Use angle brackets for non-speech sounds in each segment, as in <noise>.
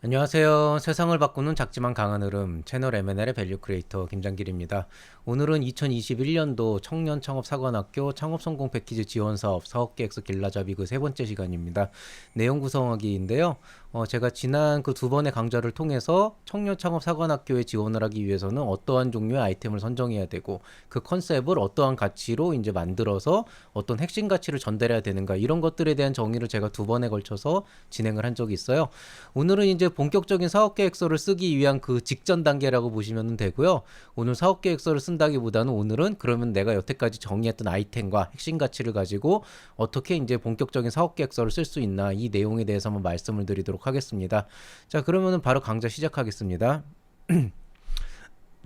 안녕하세요. 세상을 바꾸는 작지만 강한 흐름 채널 M&L의 밸류 크리에이터 김장길입니다. 오늘은 2021년도 청년 창업 사관학교 창업 성공 패키지 지원 사업 사업 계획서 길라잡이 그 세 번째 시간입니다. 내용 구성하기인데요. 어, 제가 지난 그 두 번의 강좌를 통해서 청년 창업 사관학교에 지원을 하기 위해서는 어떠한 종류의 아이템을 선정해야 되고 그 컨셉을 어떠한 가치로 이제 만들어서 어떤 핵심 가치를 전달해야 되는가 이런 것들에 대한 정의를 제가 두 번에 걸쳐서 진행을 한 적이 있어요. 오늘은 이제 본격적인 사업 계획서를 쓰기 위한 그 직전 단계라고 보시면 되고요. 오늘 사업 계획서를 쓴다기보다는 오늘은 그러면 내가 여태까지 정의했던 아이템과 핵심 가치를 가지고 어떻게 이제 본격적인 사업 계획서를 쓸 수 있나 이 내용에 대해서 한번 말씀을 드리도록 하겠습니다. 자, 그러면은 바로 강좌 시작하겠습니다. <clears throat>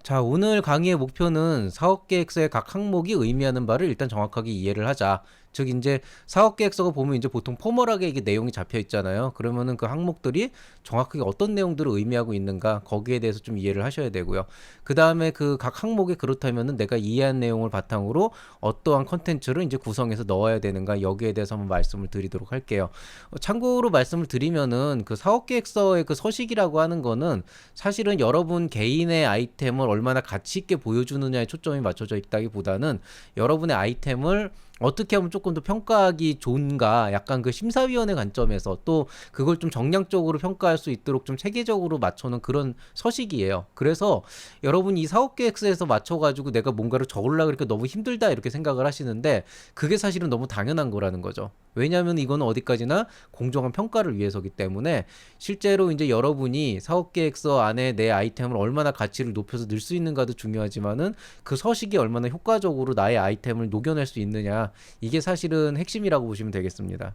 자, 오늘 강의의 목표는 사업 계획서의 각 항목이 의미하는 바를 일단 정확하게 이해를 하자. 즉 이제 사업 계획서가 보면 이제 보통 포멀하게 이게 내용이 잡혀 있잖아요. 그러면은 그 항목들이 정확하게 어떤 내용들을 의미하고 있는가 거기에 대해서 좀 이해를 하셔야 되고요. 그 다음에 그 각 항목이 그렇다면은 내가 이해한 내용을 바탕으로 어떠한 컨텐츠를 이제 구성해서 넣어야 되는가 여기에 대해서 한번 말씀을 드리도록 할게요. 어, 참고로 말씀을 드리면은 그 사업 계획서의 그 서식이라고 하는 거는 사실은 여러분 개인의 아이템을 얼마나 가치 있게 보여주느냐에 초점이 맞춰져 있다기보다는 여러분의 아이템을 어떻게 하면 조금 더 평가하기 좋은가 약간 그 심사위원의 관점에서 또 그걸 좀 정량적으로 평가할 수 있도록 좀 체계적으로 맞춰놓은 그런 서식이에요. 그래서 여러분 이 사업 계획서에서 맞춰가지고 내가 뭔가를 적으려고 이렇게 너무 힘들다 이렇게 생각을 하시는데 그게 사실은 너무 당연한 거라는 거죠. 왜냐하면 이거는 어디까지나 공정한 평가를 위해서기 때문에 실제로 이제 여러분이 사업 계획서 안에 내 아이템을 얼마나 가치를 높여서 늘수 있는가도 중요하지만은 그 서식이 얼마나 효과적으로 나의 아이템을 녹여낼 수 있느냐 이게 사실은 핵심이라고 보시면 되겠습니다.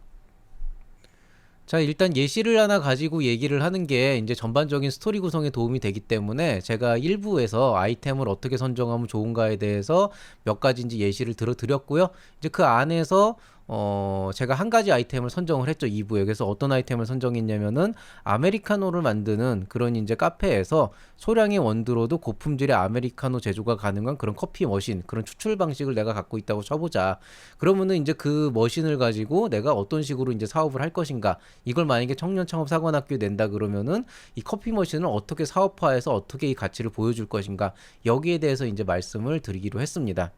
자, 일단 예시를 하나 가지고 얘기를 하는 게 이제 전반적인 스토리 구성에 도움이 되기 때문에 제가 일부에서 아이템을 어떻게 선정하면 좋은가에 대해서 몇 가지인지 예시를 들어 드렸고요. 이제 그 안에서 어, 제가 한 가지 아이템을 선정을 했죠, 2부에. 그래서 어떤 아이템을 선정했냐면은, 아메리카노를 만드는 그런 이제 카페에서 소량의 원두로도 고품질의 아메리카노 제조가 가능한 그런 커피 머신, 그런 추출 방식을 내가 갖고 있다고 쳐보자. 그러면은 이제 그 머신을 가지고 내가 어떤 식으로 이제 사업을 할 것인가. 이걸 만약에 청년 창업 사관학교에 낸다 그러면은 이 커피 머신을 어떻게 사업화해서 어떻게 이 가치를 보여줄 것인가. 여기에 대해서 이제 말씀을 드리기로 했습니다.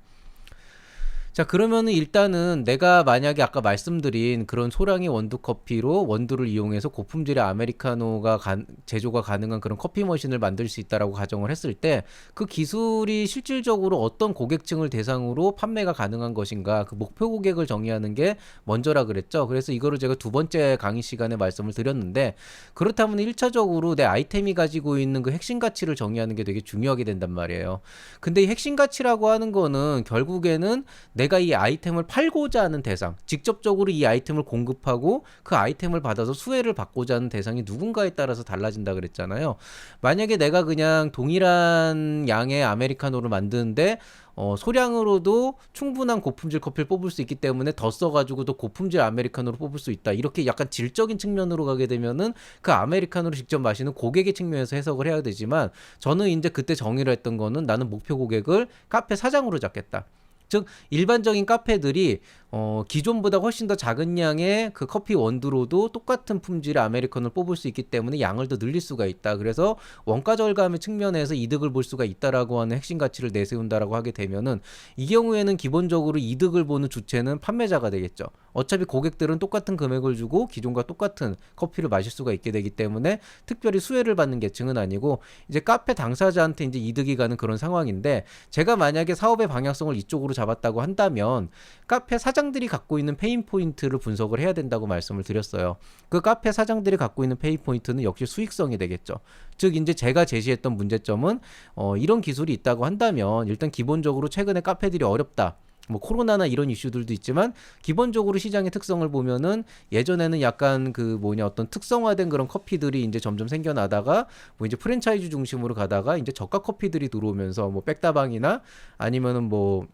자, 그러면은 일단은 내가 만약에 아까 말씀드린 그런 소량의 원두 커피로 원두를 이용해서 고품질의 아메리카노가 가, 제조가 가능한 그런 커피 머신을 만들 수 있다라고 가정을 했을 때 그 기술이 실질적으로 어떤 고객층을 대상으로 판매가 가능한 것인가 그 목표 고객을 정의하는 게 먼저라 그랬죠. 그래서 이거를 제가 두 번째 강의 시간에 말씀을 드렸는데 그렇다면 1차적으로 내 아이템이 가지고 있는 그 핵심 가치를 정의하는 게 되게 중요하게 된단 말이에요. 근데 이 핵심 가치라고 하는 거는 결국에는 내가 이 아이템을 팔고자 하는 대상, 직접적으로 이 아이템을 공급하고 그 아이템을 받아서 수혜를 받고자 하는 대상이 누군가에 따라서 달라진다 그랬잖아요. 만약에 내가 그냥 동일한 양의 아메리카노를 만드는데 어, 소량으로도 충분한 고품질 커피를 뽑을 수 있기 때문에 더 써가지고도 고품질 아메리카노로 뽑을 수 있다. 이렇게 약간 질적인 측면으로 가게 되면은 그 아메리카노를 직접 마시는 고객의 측면에서 해석을 해야 되지만 저는 이제 그때 정의를 했던 거는 나는 목표 고객을 카페 사장으로 잡겠다. 즉 일반적인 카페들이 어, 기존보다 훨씬 더 작은 양의 그 커피 원두로도 똑같은 품질의 아메리카노를 뽑을 수 있기 때문에 양을 더 늘릴 수가 있다. 그래서 원가 절감의 측면에서 이득을 볼 수가 있다라고 하는 핵심 가치를 내세운다라고 하게 되면은 이 경우에는 기본적으로 이득을 보는 주체는 판매자가 되겠죠. 어차피 고객들은 똑같은 금액을 주고 기존과 똑같은 커피를 마실 수가 있게 되기 때문에 특별히 수혜를 받는 계층은 아니고 이제 카페 당사자한테 이제 이득이 가는 그런 상황인데 제가 만약에 사업의 방향성을 이쪽으로 잡았다고 한다면 카페 사장 사장들이 갖고 있는 페인 포인트를 분석을 해야 된다고 말씀을 드렸어요. 그 카페 사장들이 갖고 있는 페인 포인트는 역시 수익성이 되겠죠. 즉 이제 제가 제시했던 문제점은 어, 이런 기술이 있다고 한다면 일단 기본적으로 최근에 카페들이 어렵다. 뭐 코로나나 이런 이슈들도 있지만 기본적으로 시장의 특성을 보면은 예전에는 약간 그 뭐냐 어떤 특성화된 그런 커피들이 이제 점점 생겨나다가 뭐 이제 프랜차이즈 중심으로 가다가 이제 저가 커피들이 들어오면서 뭐 백다방이나 아니면은 뭐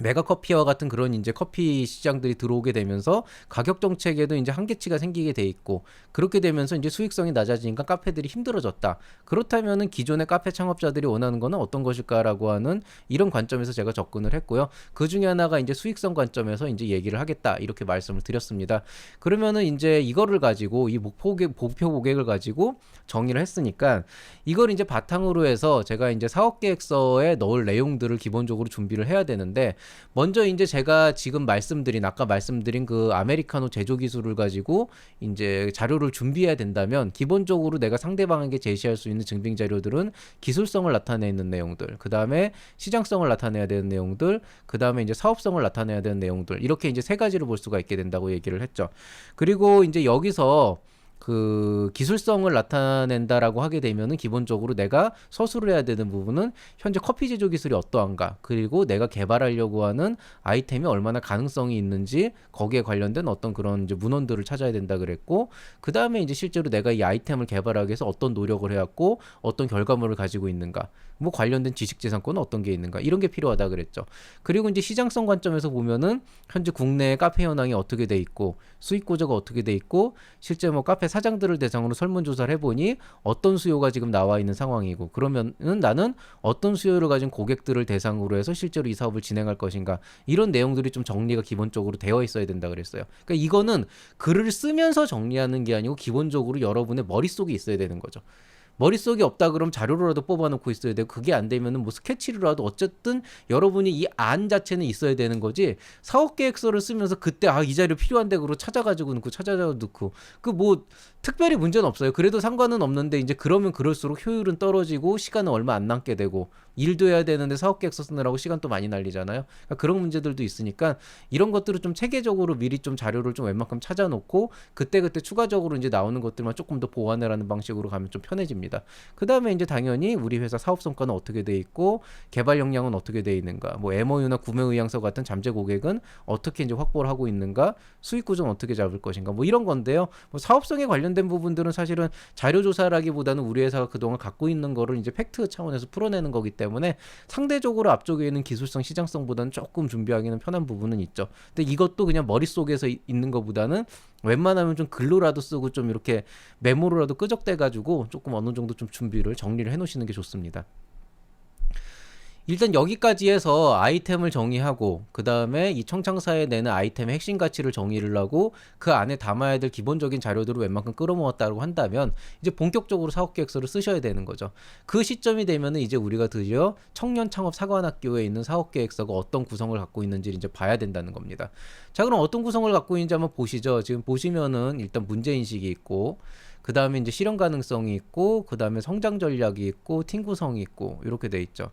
메가커피와 같은 그런 이제 커피 시장들이 들어오게 되면서 가격 정책에도 이제 한계치가 생기게 돼 있고 그렇게 되면서 이제 수익성이 낮아지니까 카페들이 힘들어졌다. 그렇다면은 기존의 카페 창업자들이 원하는 거는 어떤 것일까라고 하는 이런 관점에서 제가 접근을 했고요. 그 중에 하나가 이제 수익성 관점에서 이제 얘기를 하겠다 이렇게 말씀을 드렸습니다. 그러면은 이제 이거를 가지고 이 목표 고객, 목표 고객을 가지고 정의를 했으니까 이걸 이제 바탕으로 해서 제가 이제 사업 계획서에 넣을 내용들을 기본적으로 준비를 해야 되는데 먼저 이제 제가 지금 말씀드린 아까 말씀드린 그 아메리카노 제조 기술을 가지고 이제 자료를 준비해야 된다면 기본적으로 내가 상대방에게 제시할 수 있는 증빙 자료들은 기술성을 나타내는 내용들, 그 다음에 시장성을 나타내야 되는 내용들, 그 다음에 이제 사업성을 나타내야 되는 내용들 이렇게 이제 세 가지를 볼 수가 있게 된다고 얘기를 했죠. 그리고 이제 여기서 그 기술성을 나타낸다라고 하게 되면은 기본적으로 내가 서술을 해야 되는 부분은 현재 커피 제조 기술이 어떠한가 그리고 내가 개발하려고 하는 아이템이 얼마나 가능성이 있는지 거기에 관련된 어떤 그런 이제 문헌들을 찾아야 된다 그랬고 그 다음에 이제 실제로 내가 이 아이템을 개발하기 위해서 어떤 노력을 해왔고 어떤 결과물을 가지고 있는가 뭐 관련된 지식재산권은 어떤 게 있는가 이런 게 필요하다 그랬죠 그리고 이제 시장성 관점에서 보면은 현재 국내 카페 현황이 어떻게 돼 있고 수익 구조가 어떻게 돼 있고 실제 뭐 카페 사장들을 대상으로 설문 조사를 해보니 어떤 수요가 지금 나와 있는 상황이고 그러면은 나는 어떤 수요를 가진 고객들을 대상으로 해서 실제로 이 사업을 진행할 것인가 이런 내용들이 좀 정리가 기본적으로 되어 있어야 된다 그랬어요. 그러니까 이거는 글을 쓰면서 정리하는 게 아니고 기본적으로 여러분의 머릿속에 있어야 되는 거죠. 머릿속에 없다 그럼 자료로라도 뽑아놓고 있어야 되고 그게 안 되면은 뭐 스케치로라도 어쨌든 여러분이 이 안 자체는 있어야 되는 거지. 사업 계획서를 쓰면서 그때 아 이 자료 필요한데 그로 찾아가지고 넣고 찾아가 넣고. 그 뭐 특별히 문제는 없어요. 그래도 상관은 없는데 이제 그러면 그럴수록 효율은 떨어지고 시간은 얼마 안 남게 되고 일도 해야 되는데 사업 계획서 쓰느라고 시간 또 많이 날리잖아요. 그러니까 그런 문제들도 있으니까 이런 것들을 좀 체계적으로 미리 좀 자료를 좀 웬만큼 찾아놓고 그때그때 추가적으로 이제 나오는 것들만 조금 더 보완을 하는 방식으로 가면 좀 편해집니다. 그 다음에 이제 당연히 우리 회사 사업 성과는 어떻게 돼 있고 개발 역량은 어떻게 돼 있는가 뭐 MOU나 구매 의향서 같은 잠재 고객은 어떻게 이제 확보를 하고 있는가 수익 구조는 어떻게 잡을 것인가 뭐 이런 건데요. 뭐 사업성에 관련된 부분들은 사실은 자료 조사라기보다는 우리 회사가 그동안 갖고 있는 거를 이제 팩트 차원에서 풀어내는 거기 때문에 상대적으로 앞쪽에 있는 기술성 시장성보다는 조금 준비하기는 편한 부분은 있죠 근데 이것도 그냥 머릿속에서 이- 있는 것보다는 웬만하면 좀 글로라도 쓰고 좀 이렇게 메모로라도 끄적대 가지고 조금 어느 정도 좀 준비를 정리를 해 놓으시는 게 좋습니다. 일단 여기까지 해서 아이템을 정의하고 그 다음에 이 청창사에 내는 아이템의 핵심 가치를 정의를 하고 그 안에 담아야 될 기본적인 자료들을 웬만큼 끌어모았다고 한다면 이제 본격적으로 사업계획서를 쓰셔야 되는 거죠. 그 시점이 되면은 이제 우리가 드디어 청년 창업 사관학교에 있는 사업계획서가 어떤 구성을 갖고 있는지를 이제 봐야 된다는 겁니다. 자 그럼 어떤 구성을 갖고 있는지 한번 보시죠. 지금 보시면은 일단 문제 인식이 있고 그 다음에 이제 실현 가능성이 있고 그 다음에 성장 전략이 있고 팀 구성이 있고 이렇게 돼 있죠.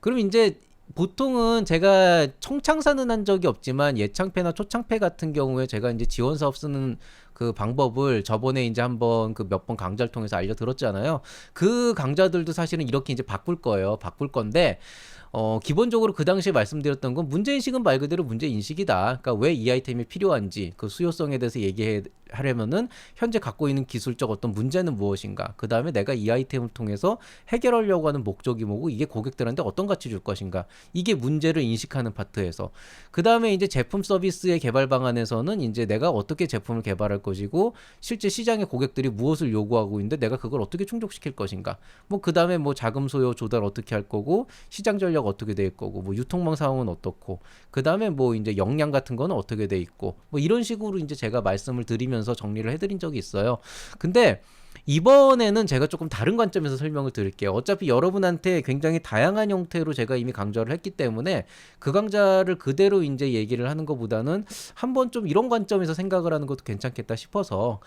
그럼 이제 보통은 제가 청창사는 한 적이 없지만 예창패나 초창패 같은 경우에 제가 이제 지원 사업 쓰는 그 방법을 저번에 이제 한번 그 몇 번 강좌를 통해서 알려드렸잖아요. 그 강좌들도 사실은 이렇게 이제 바꿀 거예요. 바꿀 건데 어, 기본적으로 그 당시에 말씀드렸던 건 문제인식은 말 그대로 문제인식이다. 그러니까 왜 이 아이템이 필요한지 그 수요성에 대해서 얘기하려면은 현재 갖고 있는 기술적 어떤 문제는 무엇인가. 그 다음에 내가 이 아이템을 통해서 해결하려고 하는 목적이 뭐고 이게 고객들한테 어떤 가치 줄 것인가. 이게 문제를 인식하는 파트에서. 그 다음에 이제 제품 서비스의 개발 방안에서는 이제 내가 어떻게 제품을 개발할 것 이고 실제 시장의 고객들이 무엇을 요구하고 있는데 내가 그걸 어떻게 충족시킬 것인가. 뭐 그 다음에 뭐 자금 소요 조달 어떻게 할 거고 시장 전략 어떻게 될 거고 뭐 유통망 상황은 어떻고 그 다음에 뭐 이제 역량 같은 거는 어떻게 돼 있고 뭐 이런 식으로 이제 제가 말씀을 드리면서 정리를 해 드린 적이 있어요. 근데 이번에는 제가 조금 다른 관점에서 설명을 드릴게요. 어차피 여러분한테 굉장히 다양한 형태로 제가 이미 강좌를 했기 때문에 그 강좌를 그대로 이제 얘기를 하는 것보다는 한번 좀 이런 관점에서 생각을 하는 것도 괜찮겠다 싶어서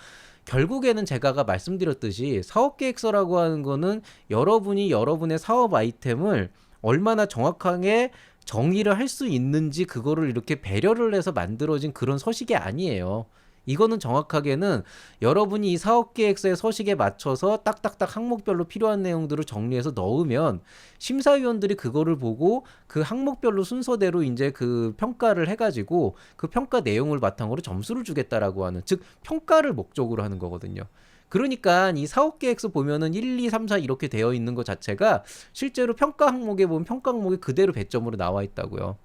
결국에는 제가 말씀드렸듯이 사업 계획서라고 하는 거는 여러분이 여러분의 사업 아이템을 얼마나 정확하게 정의를 할 수 있는지 그거를 이렇게 배려를 해서 만들어진 그런 서식이 아니에요. 이거는 정확하게는 여러분이 이 사업 계획서의 서식에 맞춰서 딱딱딱 항목별로 필요한 내용들을 정리해서 넣으면 심사위원들이 그거를 보고 그 항목별로 순서대로 이제 그 평가를 해가지고 그 평가 내용을 바탕으로 점수를 주겠다라고 하는 즉 평가를 목적으로 하는 거거든요. 그러니까 이 사업 계획서 보면은 1, 2, 3, 4 이렇게 되어 있는 것 자체가 실제로 평가 항목에 보면 평가 항목이 그대로 배점으로 나와 있다고요.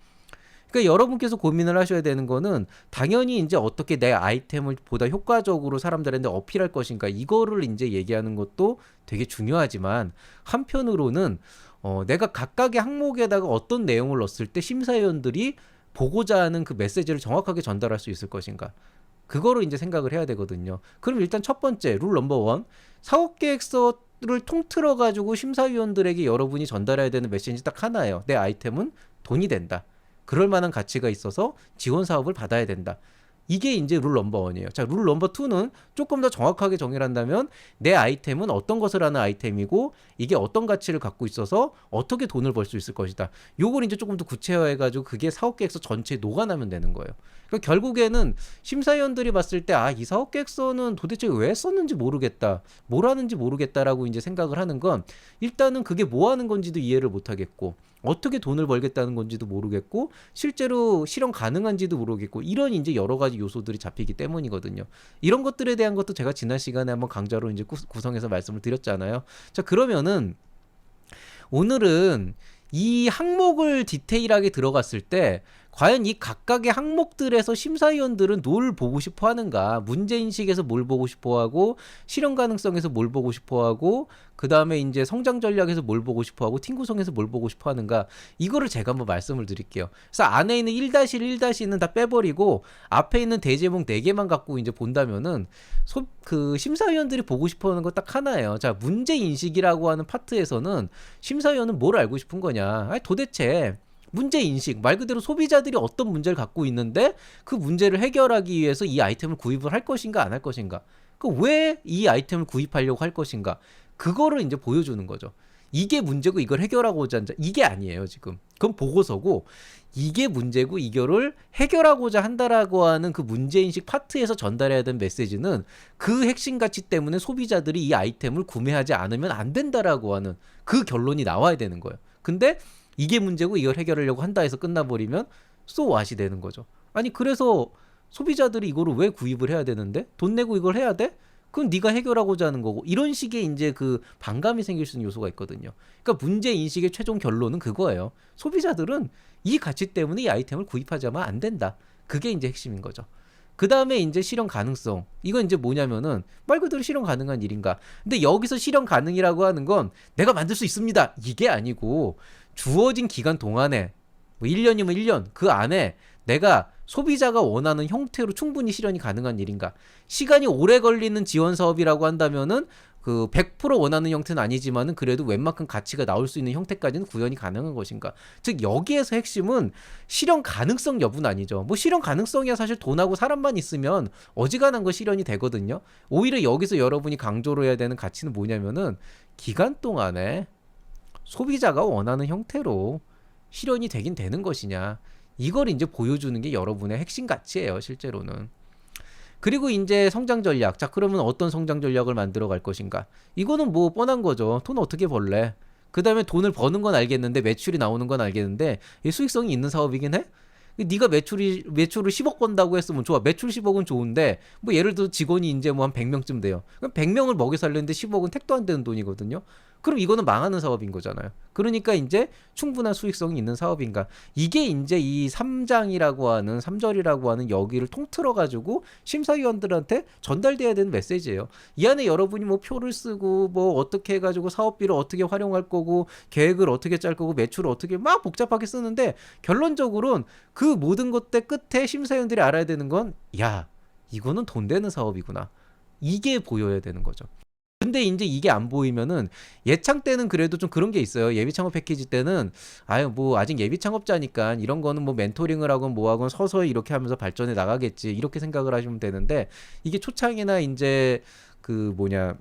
그러니까 여러분께서 고민을 하셔야 되는 거는 당연히 이제 어떻게 내 아이템을 보다 효과적으로 사람들한테 어필할 것인가 이거를 이제 얘기하는 것도 되게 중요하지만 한편으로는 어, 내가 각각의 항목에다가 어떤 내용을 넣었을 때 심사위원들이 보고자 하는 그 메시지를 정확하게 전달할 수 있을 것인가. 그거를 이제 생각을 해야 되거든요. 그럼 일단 첫 번째 룰 넘버 원 사업 계획서 를 통틀어 가지고 심사위원들에게 여러분이 전달해야 되는 메시지 딱 하나예요. 내 아이템은 돈이 된다. 그럴 만한 가치가 있어서 지원 사업을 받아야 된다. 이게 이제 룰 넘버 원이에요. 자, 룰 넘버 투는 조금 더 정확하게 정의를 한다면 내 아이템은 어떤 것을 하는 아이템이고 이게 어떤 가치를 갖고 있어서 어떻게 돈을 벌 수 있을 것이다. 요걸 이제 조금 더 구체화해 가지고 그게 사업 계획서 전체에 녹아나면 되는 거예요. 그러니까 결국에는 심사위원들이 봤을 때 아, 이 사업 계획서는 도대체 왜 썼는지 모르겠다. 뭘 하는지 모르겠다라고 이제 생각을 하는 건 일단은 그게 뭐 하는 건지도 이해를 못 하겠고 어떻게 돈을 벌겠다는 건지도 모르겠고 실제로 실현 가능한지도 모르겠고 이런 이제 여러 가지 요소들이 잡히기 때문이거든요. 이런 것들에 대한 것도 제가 지난 시간에 한번 강좌로 이제 구- 구성해서 말씀을 드렸잖아요. 자, 그러면은 오늘은 이 항목을 디테일하게 들어갔을 때 과연 이 각각의 항목들에서 심사위원들은 뭘 보고 싶어 하는가? 문제인식에서 뭘 보고 싶어 하고, 실현 가능성에서 뭘 보고 싶어 하고, 그 다음에 이제 성장 전략에서 뭘 보고 싶어 하고, 팀 구성에서 뭘 보고 싶어 하는가? 이거를 제가 한번 말씀을 드릴게요. 그래서 안에 있는 1-1, 1-2는 다 빼버리고, 앞에 있는 대제목 4개만 갖고 이제 본다면은, 소, 그 심사위원들이 보고 싶어 하는 거 딱 하나예요. 자, 문제인식이라고 하는 파트에서는 심사위원은 뭘 알고 싶은 거냐? 아니, 도대체 문제 인식 말 그대로 소비자들이 어떤 문제를 갖고 있는데 그 문제를 해결하기 위해서 이 아이템을 구입을 할 것인가 안 할 것인가? 그 왜 이 아이템을 구입하려고 할 것인가? 그거를 이제 보여주는 거죠. 이게 문제고 이걸 해결하고자 한다 이게 아니에요 지금. 그건 보고서고 이게 문제고 이거를 해결하고자 한다라고 하는 그 문제인식 파트에서 전달해야 되는 메시지는 그 핵심 가치 때문에 소비자들이 이 아이템을 구매하지 않으면 안 된다라고 하는 그 결론이 나와야 되는 거예요. 근데 이게 문제고 이걸 해결하려고 한다 해서 끝나버리면 쏘 왓이 되는 거죠. 아니 그래서 소비자들이 이거를 왜 구입을 해야 되는데 돈 내고 이걸 해야 돼? 그럼 네가 해결하고자 하는 거고 이런 식의 이제 그 반감이 생길 수 있는 요소가 있거든요. 그러니까 문제 인식의 최종 결론은 그거예요. 소비자들은 이 가치 때문에 이 아이템을 구입하자면 안 된다. 그게 이제 핵심인 거죠. 그 다음에 이제 실현 가능성. 이건 이제 뭐냐면은 말 그대로 실현 가능한 일인가. 근데 여기서 실현 가능이라고 하는 건 내가 만들 수 있습니다. 이게 아니고 주어진 기간 동안에 뭐 1년이면 1년 그 안에 내가 소비자가 원하는 형태로 충분히 실현이 가능한 일인가. 시간이 오래 걸리는 지원 사업이라고 한다면은 그 100% 원하는 형태는 아니지만은 그래도 웬만큼 가치가 나올 수 있는 형태까지는 구현이 가능한 것인가. 즉 여기에서 핵심은 실현 가능성 여부는 아니죠. 뭐 실현 가능성이야 사실 돈하고 사람만 있으면 어지간한 거 실현이 되거든요. 오히려 여기서 여러분이 강조로 해야 되는 가치는 뭐냐면은 기간 동안에 소비자가 원하는 형태로 실현이 되긴 되는 것이냐. 이걸 이제 보여주는 게 여러분의 핵심 가치예요, 실제로는. 그리고 이제 성장 전략. 자, 그러면 어떤 성장 전략을 만들어 갈 것인가? 이거는 뭐 뻔한 거죠. 돈 어떻게 벌래? 그 다음에 돈을 버는 건 알겠는데 매출이 나오는 건 알겠는데 이 수익성이 있는 사업이긴 해? 네가 매출이 매출을 10억 번다고 했으면 좋아. 매출 10억은 좋은데 뭐 예를 들어 직원이 이제 뭐 한 100명쯤 돼요. 그럼 100명을 먹여 살렸는데 10억은 택도 안 되는 돈이거든요. 그럼 이거는 망하는 사업인 거잖아요. 그러니까 이제 충분한 수익성이 있는 사업인가. 이게 이제 이 3장이라고 하는 3절이라고 하는 여기를 통틀어 가지고 심사위원들한테 전달돼야 되는 메시지예요. 이 안에 여러분이 뭐 표를 쓰고 뭐 어떻게 해 가지고 사업비를 어떻게 활용할 거고 계획을 어떻게 짤 거고 매출을 어떻게 막 복잡하게 쓰는데 결론적으로는 그 모든 것들 끝에 심사위원들이 알아야 되는 건 야, 이거는 돈 되는 사업이구나. 이게 보여야 되는 거죠. 근데 이제 이게 안 보이면은 예창 때는 그래도 좀 그런 게 있어요. 예비 창업 패키지 때는 아유 뭐 아직 예비 창업자니까 이런 거는 뭐 멘토링을 하건 뭐 하건 서서히 이렇게 하면서 발전해 나가겠지 이렇게 생각을 하시면 되는데 이게 초창이나 이제 그 뭐냐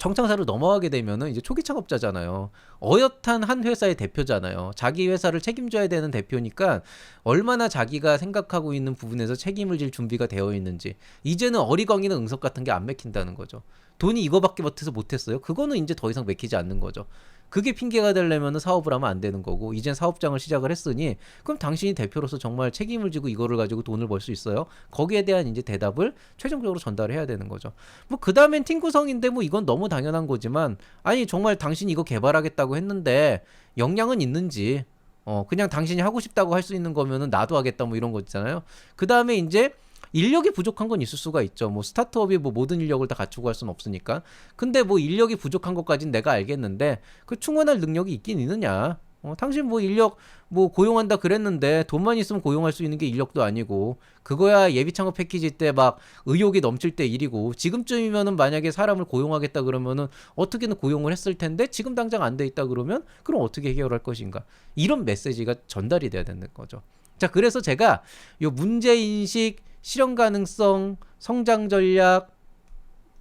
청창사로 넘어가게 되면은 이제 초기 창업자잖아요. 어엿한 한 회사의 대표잖아요. 자기 회사를 책임져야 되는 대표니까 얼마나 자기가 생각하고 있는 부분에서 책임을 질 준비가 되어 있는지 이제는 어리광이나 응석 같은 게 안 맥힌다는 거죠. 돈이 이거밖에 못해서 못했어요. 그거는 이제 더 이상 맥히지 않는 거죠. 그게 핑계가 되려면 사업을 하면 안 되는 거고 이젠 사업장을 시작을 했으니 그럼 당신이 대표로서 정말 책임을 지고 이거를 가지고 돈을 벌 수 있어요. 거기에 대한 이제 대답을 최종적으로 전달을 해야 되는 거죠. 뭐 그다음엔 팀 구성인데 뭐 이건 너무 당연한 거지만 아니 정말 당신이 이거 개발하겠다고 했는데 역량은 있는지 어, 그냥 당신이 하고 싶다고 할 수 있는 거면은 나도 하겠다 뭐 이런 거 있잖아요. 그 다음에 이제 인력이 부족한 건 있을 수가 있죠. 뭐 스타트업이 뭐 모든 인력을 다 갖추고 할 수는 없으니까. 근데 뭐 인력이 부족한 것까진 내가 알겠는데 그 충원할 능력이 있긴 있느냐? 어, 당신 뭐 인력 뭐 고용한다 그랬는데 돈만 있으면 고용할 수 있는 게 인력도 아니고 그거야 예비 창업 패키지 때 막 의욕이 넘칠 때 일이고 지금쯤이면은 만약에 사람을 고용하겠다 그러면은 어떻게든 고용을 했을 텐데 지금 당장 안 돼 있다 그러면 그럼 어떻게 해결할 것인가 이런 메시지가 전달이 돼야 되는 거죠. 자 그래서 제가 요 문제 인식 실현 가능성 성장 전략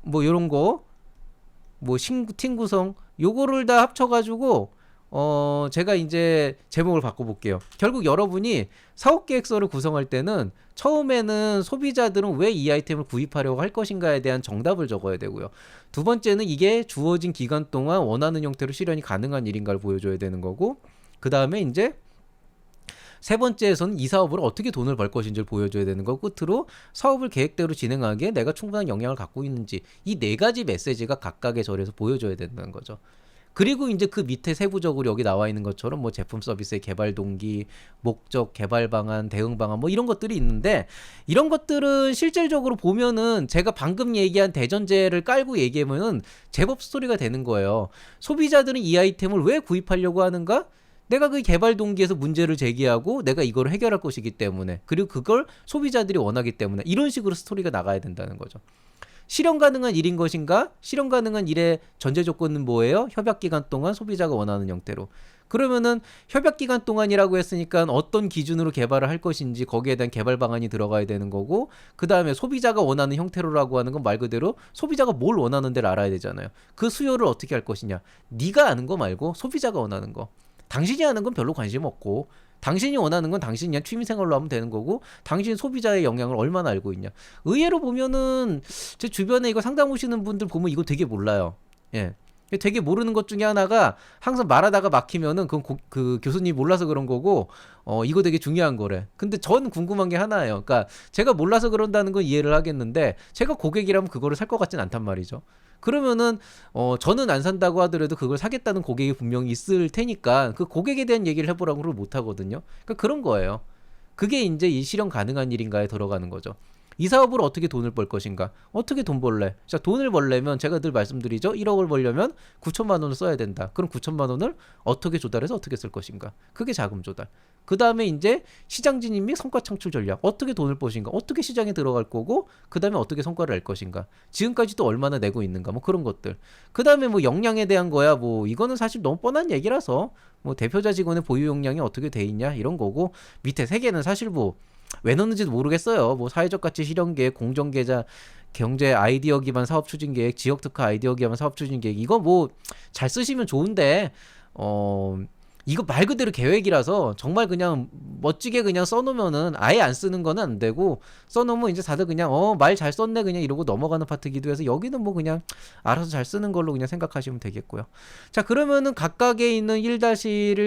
뭐 요런 거뭐 팀 구성 요거를 다 합쳐 가지고 어, 제가 이제 제목을 바꿔 볼게요. 결국 여러분이 사업 계획서를 구성할 때는 처음에는 소비자들은 왜 이 아이템을 구입하려고 할 것인가에 대한 정답을 적어야 되고요. 두 번째는 이게 주어진 기간 동안 원하는 형태로 실현이 가능한 일인가를 보여줘야 되는 거고, 그 다음에 이제 세 번째에서는 이 사업을 어떻게 돈을 벌 것인지를 보여줘야 되는 거 끝으로 사업을 계획대로 진행하기에 내가 충분한 영향을 갖고 있는지 이 네 가지 메시지가 각각의 절에서 보여줘야 된다는 거죠. 그리고 이제 그 밑에 세부적으로 여기 나와 있는 것처럼 뭐 제품 서비스의 개발 동기, 목적, 개발 방안, 대응 방안 뭐 이런 것들이 있는데 이런 것들은 실질적으로 보면은 제가 방금 얘기한 대전제를 깔고 얘기하면은 제법 스토리가 되는 거예요. 소비자들은 이 아이템을 왜 구입하려고 하는가? 내가 그 개발 동기에서 문제를 제기하고 내가 이걸 해결할 것이기 때문에 그리고 그걸 소비자들이 원하기 때문에 이런 식으로 스토리가 나가야 된다는 거죠. 실현 가능한 일인 것인가? 실현 가능한 일의 전제 조건은 뭐예요? 협약 기간 동안 소비자가 원하는 형태로. 그러면은 협약 기간 동안이라고 했으니까 어떤 기준으로 개발을 할 것인지 거기에 대한 개발 방안이 들어가야 되는 거고 그 다음에 소비자가 원하는 형태로라고 하는 건 말 그대로 소비자가 뭘 원하는지를 알아야 되잖아요. 그 수요를 어떻게 할 것이냐? 네가 아는 거 말고 소비자가 원하는 거. 당신이 하는 건 별로 관심 없고 당신이 원하는 건 당신이 그냥 취미생활로 하면 되는 거고 당신 소비자의 영향을 얼마나 알고 있냐. 의외로 보면은 제 주변에 이거 상담 오시는 분들 보면 이거 되게 몰라요. 예. 되게 모르는 것 중에 하나가 항상 말하다가 막히면은 그, 그 교수님 몰라서 그런 거고 어 이거 되게 중요한 거래. 근데 전 궁금한 게 하나예요. 그러니까 제가 몰라서 그런다는 건 이해를 하겠는데 제가 고객이라면 그거를 살 것 같진 않단 말이죠. 그러면은 어 저는 안 산다고 하더라도 그걸 사겠다는 고객이 분명히 있을 테니까 그 고객에 대한 얘기를 해보라고를 못 하거든요. 그러니까 그런 거예요. 그게 이제 이 실현 가능한 일인가에 들어가는 거죠. 이 사업으로 어떻게 돈을 벌 것인가? 어떻게 돈 벌래? 자, 돈을 벌려면 제가 늘 말씀드리죠. 1억을 벌려면 9천만 원을 써야 된다. 그럼 9천만 원을 어떻게 조달해서 어떻게 쓸 것인가? 그게 자금 조달. 그 다음에 이제 시장 진입 및 성과 창출 전략. 어떻게 돈을 버신가? 어떻게 시장에 들어갈 거고, 그 다음에 어떻게 성과를 낼 것인가? 지금까지 도 얼마나 내고 있는가? 뭐 그런 것들. 그 다음에 뭐 역량에 대한 거야. 뭐 이거는 사실 너무 뻔한 얘기라서 뭐 대표자 직원의 보유 역량이 어떻게 돼 있냐? 이런 거고, 밑에 세 개는 사실 뭐 왜 넣는지도 모르겠어요. 뭐 사회적 가치 실현 계획, 공정 계좌, 경제 아이디어 기반 사업 추진 계획, 지역 특화 아이디어 기반 사업 추진 계획. 이거 뭐 잘 쓰시면 좋은데 어 이거 말 그대로 계획이라서 정말 그냥 멋지게 그냥 써놓으면은 아예 안 쓰는 거는 안 되고 써놓으면 이제 다들 그냥 어 말 잘 썼네 그냥 이러고 넘어가는 파트기도 해서 여기는 뭐 그냥 알아서 잘 쓰는 걸로 그냥 생각하시면 되겠고요. 자 그러면은 각각에 있는 1-1,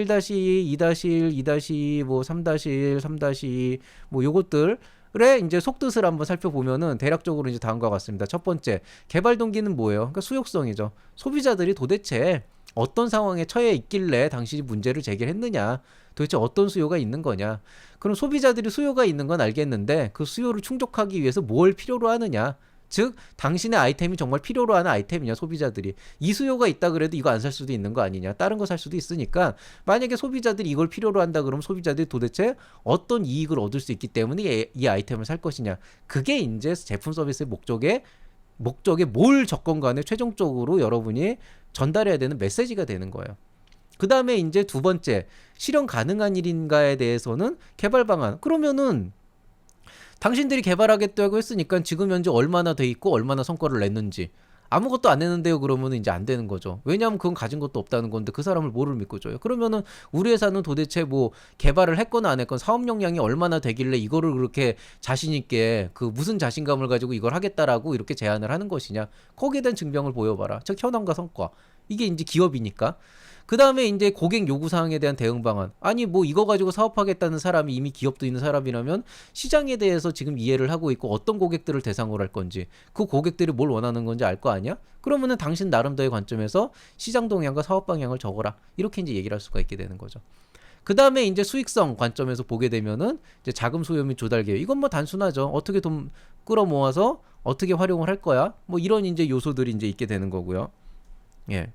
1-2, 2-1, 2-2, 뭐 3-1, 3-2, 뭐 요것들 의 이제 속뜻을 한번 살펴보면은 대략적으로 이제 다음과 같습니다. 첫 번째, 개발 동기는 뭐예요? 그러니까 수용성이죠. 소비자들이 도대체 어떤 상황에 처해 있길래 당신이 문제를 제기했느냐? 도대체 어떤 수요가 있는 거냐? 그럼 소비자들이 수요가 있는 건 알겠는데 그 수요를 충족하기 위해서 뭘 필요로 하느냐? 즉 당신의 아이템이 정말 필요로 하는 아이템이냐 소비자들이 이 수요가 있다 그래도 이거 안 살 수도 있는 거 아니냐 다른 거 살 수도 있으니까 만약에 소비자들이 이걸 필요로 한다 그러면 소비자들이 도대체 어떤 이익을 얻을 수 있기 때문에 이 아이템을 살 것이냐 그게 이제 제품 서비스의 목적에 목적에 뭘 접건 간에 최종적으로 여러분이 전달해야 되는 메시지가 되는 거예요. 그 다음에 이제 두 번째, 실현 가능한 일인가에 대해서는 개발 방안. 그러면은 당신들이 개발하겠다고 했으니까 지금 현재 얼마나 돼 있고 얼마나 성과를 냈는지 아무것도 안 했는데요 그러면 이제 안 되는 거죠. 왜냐하면 그건 가진 것도 없다는 건데 그 사람을 뭐를 믿고 줘요. 그러면은 우리 회사는 도대체 뭐 개발을 했거나 안 했건 사업 역량이 얼마나 되길래 이거를 그렇게 자신 있게 그 무슨 자신감을 가지고 이걸 하겠다라고 이렇게 제안을 하는 것이냐. 거기에 대한 증명을 보여봐라. 즉 현황과 성과. 이게 이제 기업이니까 그 다음에 이제 고객 요구 사항에 대한 대응 방안. 아니 뭐 이거 가지고 사업하겠다는 사람이 이미 기업도 있는 사람이라면 시장에 대해서 지금 이해를 하고 있고 어떤 고객들을 대상으로 할 건지 그 고객들이 뭘 원하는 건지 알 거 아니야? 그러면은 당신 나름대로의 관점에서 시장 동향과 사업 방향을 적어라. 이렇게 이제 얘기를 할 수가 있게 되는 거죠. 그 다음에 이제 수익성 관점에서 보게 되면은 이제 자금 소요 및 조달 계획. 이건 뭐 단순하죠. 어떻게 돈 끌어 모아서 어떻게 활용을 할 거야. 뭐 이런 이제 요소들이 이제 있게 되는 거고요. 예.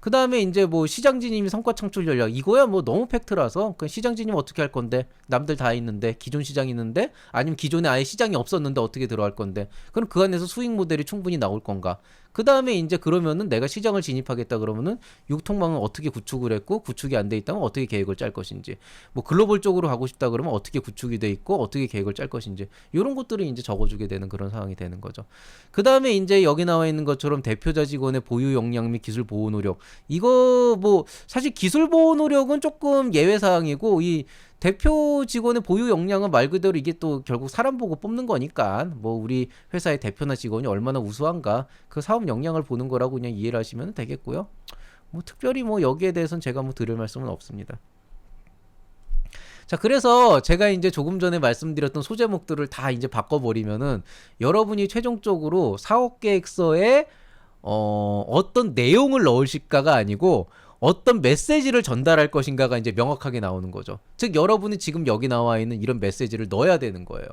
그 다음에 이제 뭐 시장 진입이 성과 창출 전략 이거야 뭐 너무 팩트라서. 그 시장 진입 어떻게 할 건데? 남들 다 있는데? 기존 시장 있는데? 아니면 기존에 아예 시장이 없었는데 어떻게 들어갈 건데? 그럼 그 안에서 수익 모델이 충분히 나올 건가 그 다음에 이제 그러면은 내가 시장을 진입하겠다 그러면은 유통망은 어떻게 구축을 했고 구축이 안 돼 있다면 어떻게 계획을 짤 것인지 뭐 글로벌적으로 가고 싶다 그러면 어떻게 구축이 돼 있고 어떻게 계획을 짤 것인지 이런 것들을 이제 적어주게 되는 그런 상황이 되는 거죠. 그 다음에 이제 여기 나와 있는 것처럼 대표자 직원의 보유 역량 및 기술 보호 노력 이거 뭐 사실 기술 보호 노력은 조금 예외 사항이고 이 대표 직원의 보유 역량은 말 그대로 이게 또 결국 사람 보고 뽑는 거니까 뭐 우리 회사의 대표나 직원이 얼마나 우수한가 그 사업 역량을 보는 거라고 그냥 이해를 하시면 되겠고요. 뭐 특별히 뭐 여기에 대해서는 제가 뭐 드릴 말씀은 없습니다. 자, 그래서 제가 이제 조금 전에 말씀드렸던 소제목들을 다 이제 바꿔버리면은 여러분이 최종적으로 사업 계획서에 어, 어떤 내용을 넣으실까가 아니고 어떤 메시지를 전달할 것인가가 이제 명확하게 나오는 거죠. 즉 여러분이 지금 여기 나와 있는 이런 메시지를 넣어야 되는 거예요.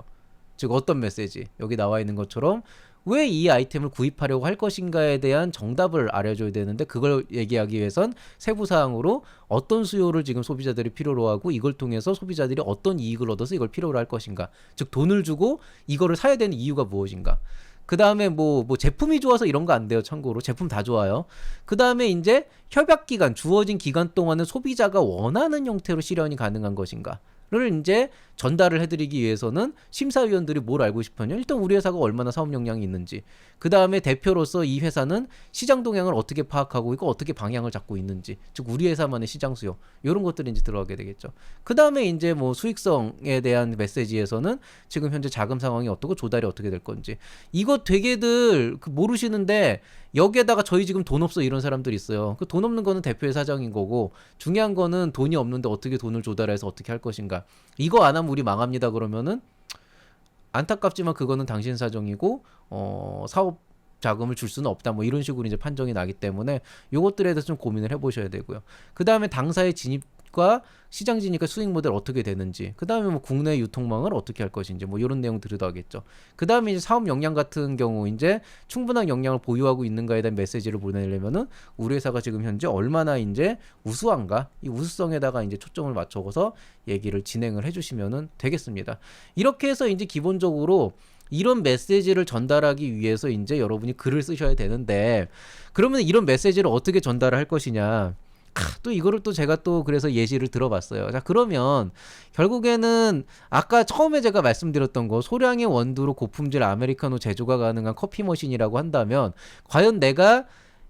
즉 어떤 메시지 여기 나와 있는 것처럼 왜 이 아이템을 구입하려고 할 것인가에 대한 정답을 알려줘야 되는데 그걸 얘기하기 위해선 세부 사항으로 어떤 수요를 지금 소비자들이 필요로 하고 이걸 통해서 소비자들이 어떤 이익을 얻어서 이걸 필요로 할 것인가 즉 돈을 주고 이거를 사야 되는 이유가 무엇인가 그 다음에 뭐, 뭐 제품이 좋아서 이런 거 안 돼요. 참고로. 제품 다 좋아요. 그 다음에 이제 협약 기간, 주어진 기간 동안은 소비자가 원하는 형태로 실현이 가능한 것인가. 를 이제 전달을 해드리기 위해서는 심사위원들이 뭘 알고 싶었냐? 일단 우리 회사가 얼마나 사업 역량이 있는지. 그 다음에 대표로서 이 회사는 시장 동향을 어떻게 파악하고 있고 어떻게 방향을 잡고 있는지. 즉 우리 회사만의 시장 수요. 이런 것들이 이제 들어가게 되겠죠. 그 다음에 이제 뭐 수익성에 대한 메시지에서는 지금 현재 자금 상황이 어떻고 조달이 어떻게 될 건지. 이거 되게들 그 모르시는데 여기에다가 저희 지금 돈 없어 이런 사람들이 있어요. 그 돈 없는 거는 대표의 사정인 거고 중요한 거는 돈이 없는데 어떻게 돈을 조달해서 어떻게 할 것인가. 이거 안 하면 우리 망합니다 그러면은 안타깝지만 그거는 당신 사정이고 어 사업 자금을 줄 수는 없다 뭐 이런 식으로 이제 판정이 나기 때문에 요것들에 대해서 좀 고민을 해보셔야 되고요. 그 다음에 당사의 진입 과 시장 진입과 수익 모델 어떻게 되는지, 그 다음에 뭐 국내 유통망을 어떻게 할 것인지, 뭐 이런 내용 들여다겠죠. 그 다음에 이제 사업 역량 같은 경우 이제 충분한 역량을 보유하고 있는가에 대한 메시지를 보내려면은 우리 회사가 지금 현재 얼마나 이제 우수한가 이 우수성에다가 이제 초점을 맞춰서 얘기를 진행을 해주시면은 되겠습니다. 이렇게 해서 이제 기본적으로 이런 메시지를 전달하기 위해서 이제 여러분이 글을 쓰셔야 되는데 그러면 이런 메시지를 어떻게 전달할 것이냐? 또 이거를 또 제가 또 그래서 예시를 들어봤어요. 자, 그러면 결국에는 아까 처음에 제가 말씀드렸던 거 소량의 원두로 고품질 아메리카노 제조가 가능한 커피 머신이라고 한다면 과연 내가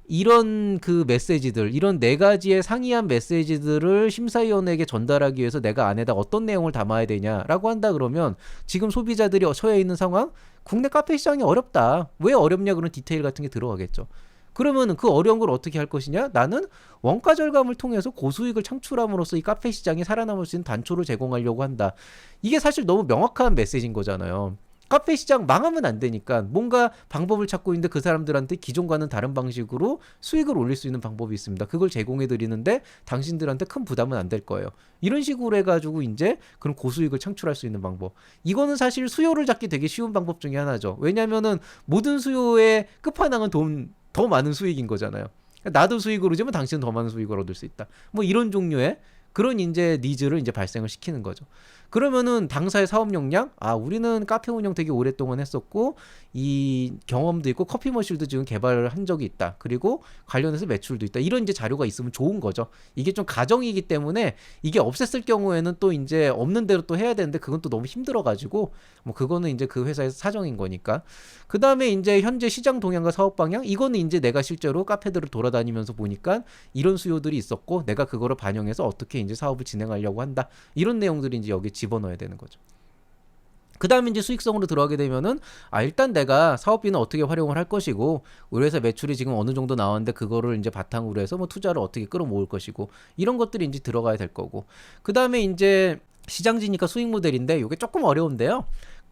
이런 그 메시지들, 이런 네 가지의 상이한 메시지들을 심사위원에게 전달하기 위해서 내가 안에다 어떤 내용을 담아야 되냐라고 한다 그러면 지금 소비자들이 처해 있는 상황, 국내 카페 시장이 어렵다. 왜 어렵냐 그런 디테일 같은 게 들어가겠죠. 그러면 그 어려운 걸 어떻게 할 것이냐? 나는 원가 절감을 통해서 고수익을 창출함으로써 이 카페 시장이 살아남을 수 있는 단초를 제공하려고 한다. 이게 사실 너무 명확한 메시지인 거잖아요. 카페 시장 망하면 안 되니까 뭔가 방법을 찾고 있는데 그 사람들한테 기존과는 다른 방식으로 수익을 올릴 수 있는 방법이 있습니다. 그걸 제공해 드리는데 당신들한테 큰 부담은 안 될 거예요. 이런 식으로 해가지고 이제 그런 고수익을 창출할 수 있는 방법. 이거는 사실 수요를 잡기 되게 쉬운 방법 중에 하나죠. 왜냐면은 모든 수요의 끝판왕은 돈, 더 많은 수익인 거잖아요. 나도 수익을 오지만 당신은 더 많은 수익을 얻을 수 있다. 뭐 이런 종류의 그런 이제 니즈를 이제 발생을 시키는 거죠. 그러면은 당사의 사업 역량, 아 우리는 카페 운영 되게 오랫동안 했었고 이 경험도 있고 커피 머신도 지금 개발을 한 적이 있다. 그리고 관련해서 매출도 있다. 이런 이제 자료가 있으면 좋은 거죠. 이게 좀 가정이기 때문에 이게 없앴을 경우에는 또 이제 없는 대로 또 해야 되는데 그건 또 너무 힘들어 가지고 뭐 그거는 이제 그 회사의 사정인 거니까. 그 다음에 이제 현재 시장 동향과 사업 방향 이거는 이제 내가 실제로 카페들을 돌아다니면서 보니까 이런 수요들이 있었고 내가 그거를 반영해서 어떻게 이제 사업을 진행하려고 한다. 이런 내용들이 이제 여기 집어넣어야 되는 거죠. 그 다음에 이제 수익성으로 들어가게 되면은, 아, 일단 내가 사업비는 어떻게 활용을 할 것이고, 우리 회사 매출이 지금 어느 정도 나왔는데, 그거를 이제 바탕으로 해서 뭐 투자를 어떻게 끌어모을 것이고, 이런 것들이 이제 들어가야 될 거고. 그 다음에 이제 시장 지니까 수익 모델인데, 이게 조금 어려운데요.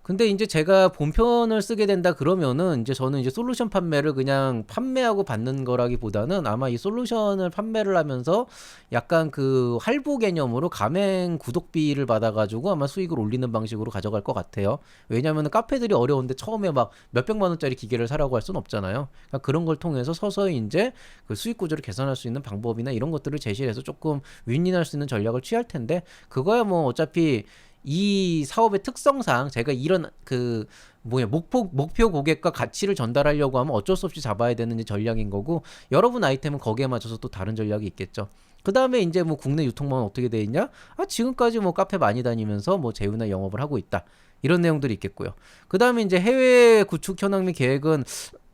근데 이제 제가 본편을 쓰게 된다 그러면은 이제 저는 이제 솔루션 판매를 그냥 판매하고 받는 거라기보다는 아마 이 솔루션을 판매를 하면서 약간 그 할부 개념으로 가맹 구독비를 받아가지고 아마 수익을 올리는 방식으로 가져갈 것 같아요. 왜냐면은 카페들이 어려운데 처음에 막 몇백만 원짜리 기계를 사라고 할 수는 없잖아요. 그러니까 그런 걸 통해서 서서히 이제 그 수익 구조를 개선할 수 있는 방법이나 이런 것들을 제시해서 조금 윈윈할 수 있는 전략을 취할 텐데 그거야 뭐 어차피 이 사업의 특성상 제가 이런 그 뭐야 목표 목표 고객과 가치를 전달하려고 하면 어쩔 수 없이 잡아야 되는 전략인 거고 여러분 아이템은 거기에 맞춰서 또 다른 전략이 있겠죠. 그 다음에 이제 뭐 국내 유통망은 어떻게 돼 있냐? 아 지금까지 뭐 카페 많이 다니면서 뭐 제휴나 영업을 하고 있다. 이런 내용들이 있겠고요. 그 다음에 이제 해외 구축 현황 및 계획은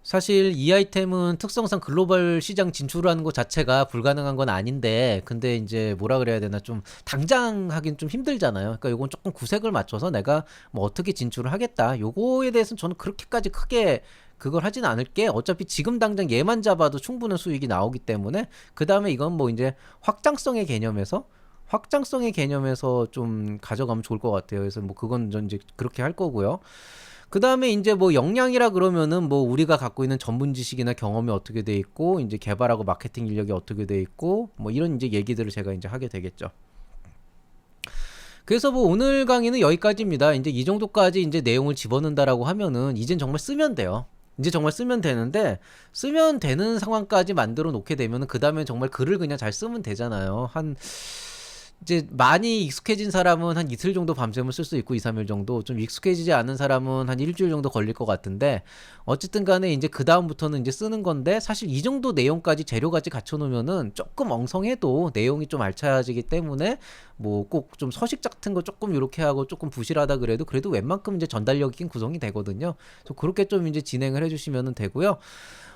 사실 이 아이템은 특성상 글로벌 시장 진출하는 것 자체가 불가능한 건 아닌데 근데 이제 뭐라 그래야 되나 좀 당장 하긴 좀 힘들잖아요. 그러니까 요건 조금 구색을 맞춰서 내가 뭐 어떻게 진출을 하겠다. 요거에 대해서는 저는 그렇게까지 크게 그걸 하진 않을게. 어차피 지금 당장 얘만 잡아도 충분한 수익이 나오기 때문에 그 다음에 이건 뭐 이제 확장성의 개념에서 확장성의 개념에서 좀 가져가면 좋을 것 같아요. 그래서 뭐 그건 전 이제 그렇게 할 거고요. 그 다음에 이제 뭐 역량이라 그러면은 뭐 우리가 갖고 있는 전문 지식이나 경험이 어떻게 돼 있고 이제 개발하고 마케팅 인력이 어떻게 돼 있고 뭐 이런 이제 얘기들을 제가 이제 하게 되겠죠. 그래서 뭐 오늘 강의는 여기까지입니다. 이제 이 정도까지 이제 내용을 집어넣는다라고 하면은 이젠 정말 쓰면 돼요. 이제 정말 쓰면 되는데 쓰면 되는 상황까지 만들어 놓게 되면은 그 다음에 정말 글을 그냥 잘 쓰면 되잖아요. 한 이제 많이 익숙해진 사람은 한 이틀 정도 밤샘을 쓸 수 있고 2, 3일 정도 좀 익숙해지지 않은 사람은 한 일주일 정도 걸릴 것 같은데 어쨌든 간에 이제 그 다음부터는 이제 쓰는 건데 사실 이 정도 내용까지 재료까지 갖춰 놓으면은 조금 엉성해도 내용이 좀 알차지기 때문에 뭐 꼭 좀 서식 같은 거 조금 이렇게 하고 조금 부실하다 그래도 그래도 웬만큼 이제 전달력 있긴 구성이 되거든요. 그래서 그렇게 좀 이제 진행을 해 주시면 되고요.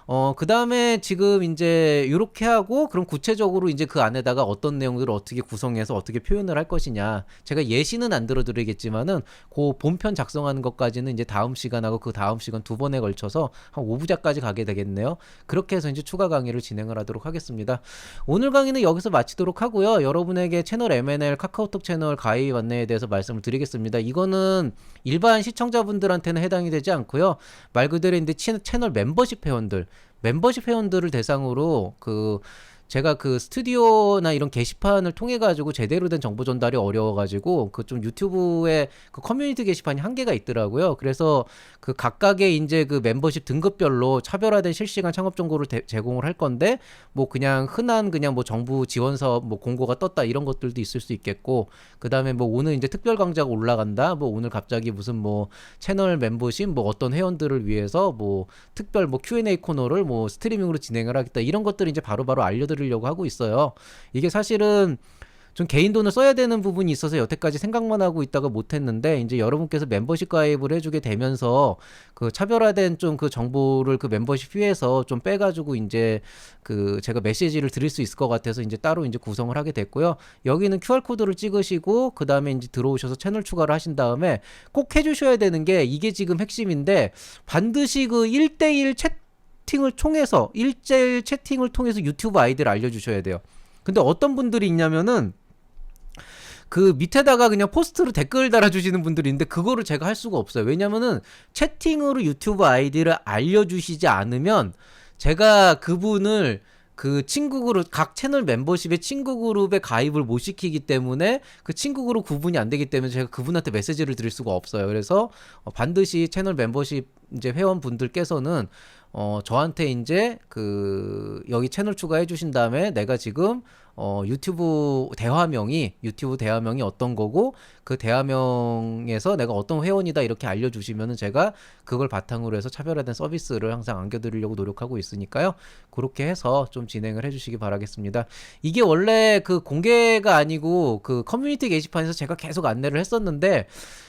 어, 그 다음에 지금 이제 이렇게 하고 그럼 구체적으로 이제 그 안에다가 어떤 내용들을 어떻게 구성해서 어떻게 표현을 할 것이냐. 제가 예시는 안 들어드리겠지만은 그 본편 작성하는 것까지는 이제 다음 시간하고 그 다음 시간 두 번에 걸쳐서 한 5부작까지 가게 되겠네요. 그렇게 해서 이제 추가 강의를 진행을 하도록 하겠습니다. 오늘 강의는 여기서 마치도록 하고요. 여러분에게 채널 MNL 카카오톡 채널 가입 안내에 대해서 말씀을 드리겠습니다. 이거는 일반 시청자분들한테는 해당이 되지 않고요. 말 그대로 이제 채널 멤버십 회원들 멤버십 회원들을 대상으로 그 제가 그 스튜디오나 이런 게시판을 통해 가지고 제대로 된 정보 전달이 어려워 가지고 그 좀 유튜브에 그 커뮤니티 게시판이 한계가 있더라고요. 그래서 그 각각의 이제 그 멤버십 등급별로 차별화된 실시간 창업 정보를 대, 제공을 할 건데 뭐 그냥 흔한 그냥 뭐 정부 지원 사업 뭐 공고가 떴다 이런 것들도 있을 수 있겠고 그다음에 뭐 오늘 이제 특별 강좌가 올라간다. 뭐 오늘 갑자기 무슨 뭐 채널 멤버십 뭐 어떤 회원들을 위해서 뭐 특별 뭐 Q&A 코너를 뭐 스트리밍으로 진행을 하겠다. 이런 것들을 이제 바로바로 알려 드 리려고 하고 있어요. 이게 사실은 좀 개인 돈을 써야 되는 부분이 있어서 여태까지 생각만 하고 있다가 못했는데 이제 여러분께서 멤버십 가입을 해주게 되면서 그 차별화된 좀 그 정보를 그 멤버십 위에서 좀 빼가지고 이제 그 제가 메시지를 드릴 수 있을 것 같아서 이제 따로 이제 구성을 하게 됐고요. 여기는 QR 코드를 찍으시고 그 다음에 이제 들어오셔서 채널 추가를 하신 다음에 꼭 해주셔야 되는 게 이게 지금 핵심인데 반드시 그 1대1 채 채팅을 통해서 일제일 채팅을 통해서 유튜브 아이디를 알려주셔야 돼요. 근데 어떤 분들이 있냐면은 그 밑에다가 그냥 포스트로 댓글 달아주시는 분들이 있는데 그거를 제가 할 수가 없어요. 왜냐면은 채팅으로 유튜브 아이디를 알려주시지 않으면 제가 그분을 그 친구 그룹 각 채널 멤버십의 친구 그룹에 가입을 못 시키기 때문에 그 친구 그룹 구분이 안 되기 때문에 제가 그분한테 메시지를 드릴 수가 없어요. 그래서 어, 반드시 채널 멤버십 이제 회원분들께서는 어 저한테 이제 그 여기 채널 추가해 주신 다음에 내가 지금 어 유튜브 대화명이 유튜브 대화명이 어떤 거고 그 대화명에서 내가 어떤 회원이다 이렇게 알려주시면은 제가 그걸 바탕으로 해서 차별화된 서비스를 항상 안겨드리려고 노력하고 있으니까요 그렇게 해서 좀 진행을 해주시기 바라겠습니다 이게 원래 그 공개가 아니고 그 커뮤니티 게시판에서 제가 계속 안내를 했었는데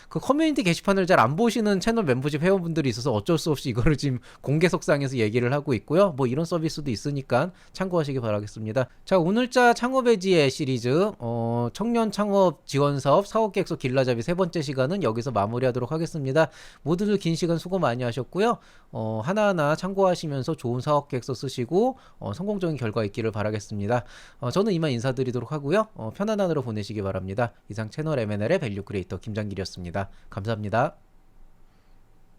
그 커뮤니티 게시판을 잘 안 보시는 채널 멤버십 회원분들이 있어서 어쩔 수 없이 이거를 지금 공개 석상에서 얘기를 하고 있고요. 뭐 이런 서비스도 있으니까 참고하시기 바라겠습니다. 자, 오늘자 창업의 지혜 시리즈 어, 청년 창업 지원 사업 사업 계획서 길라잡이 세 번째 시간은 여기서 마무리하도록 하겠습니다. 모두들 긴 시간 수고 많이 하셨고요. 어, 하나하나 참고하시면서 좋은 사업 계획서 쓰시고 어, 성공적인 결과 있기를 바라겠습니다. 어, 저는 이만 인사드리도록 하고요. 어, 편안한 하루 보내시기 바랍니다. 이상 채널 M&L의 밸류 크리에이터 김장길이었습니다. 감사합니다.